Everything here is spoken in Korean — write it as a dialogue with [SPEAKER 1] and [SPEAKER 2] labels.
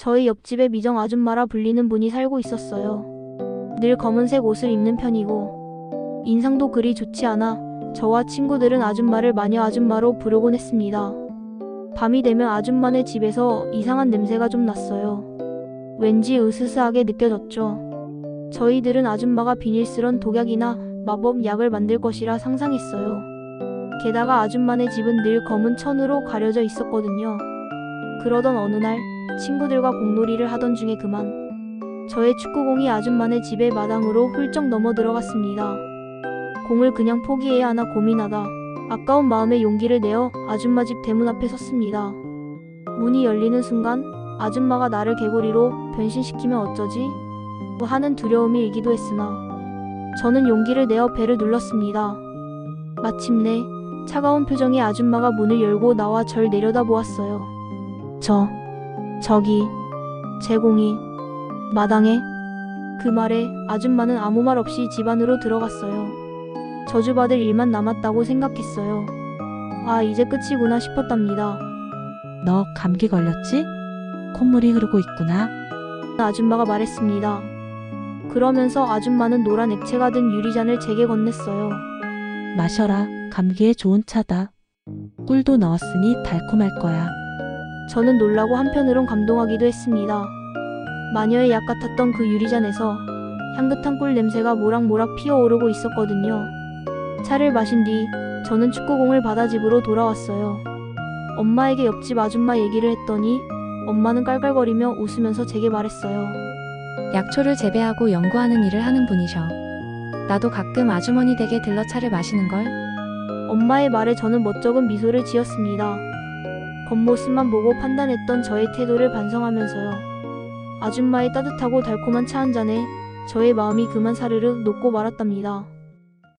[SPEAKER 1] 저희 옆집에 미정 아줌마라 불리는 분이 살고 있었어요. 늘 검은색 옷을 입는 편이고 인상도 그리 좋지 않아 저와 친구들은 아줌마를 마녀 아줌마로 부르곤 했습니다. 밤이 되면 아줌마네 집에서 이상한 냄새가 좀 났어요. 왠지 으스스하게 느껴졌죠. 저희들은 아줌마가 비닐스런 독약이나 마법 약을 만들 것이라 상상했어요. 게다가 아줌마네 집은 늘 검은 천으로 가려져 있었거든요. 그러던 어느 날 친구들과 공놀이를 하던 중에 그만 저의 축구공이 아줌마네 집의 마당으로 훌쩍 넘어 들어갔습니다. 공을 그냥 포기해야 하나 고민하다 아까운 마음에 용기를 내어 아줌마 집 대문 앞에 섰습니다. 문이 열리는 순간 아줌마가 나를 개구리로 변신시키면 어쩌지? 하는 두려움이 일기도 했으나 저는 용기를 내어 배를 눌렀습니다. 마침내 차가운 표정의 아줌마가 문을 열고 나와 절 내려다 보았어요. 저, 저기, 제 공이, 마당에. 그 말에 아줌마는 아무 말 없이 집 안으로 들어갔어요. 저주받을 일만 남았다고 생각했어요. 아, 이제 끝이구나 싶었답니다.
[SPEAKER 2] 너 감기 걸렸지? 콧물이 흐르고 있구나.
[SPEAKER 1] 아줌마가 말했습니다. 그러면서 아줌마는 노란 액체가 든 유리잔을 제게 건넸어요.
[SPEAKER 2] 마셔라. 감기에 좋은 차다. 꿀도 넣었으니 달콤할 거야.
[SPEAKER 1] 저는 놀라고 한편으론 감동하기도 했습니다. 마녀의 약 같았던 그 유리잔에서 향긋한 꿀 냄새가 모락모락 피어오르고 있었거든요. 차를 마신 뒤 저는 축구공을 받아 집으로 돌아왔어요. 엄마에게 옆집 아줌마 얘기를 했더니 엄마는 깔깔거리며 웃으면서 제게 말했어요.
[SPEAKER 3] 약초를 재배하고 연구하는 일을 하는 분이셔. 나도 가끔 아주머니 댁에 들러 차를 마시는 걸.
[SPEAKER 1] 엄마의 말에 저는 멋쩍은 미소를 지었습니다. 겉모습만 보고 판단했던 저의 태도를 반성하면서요. 아줌마의 따뜻하고 달콤한 차 한 잔에 저의 마음이 그만 사르르 녹고 말았답니다.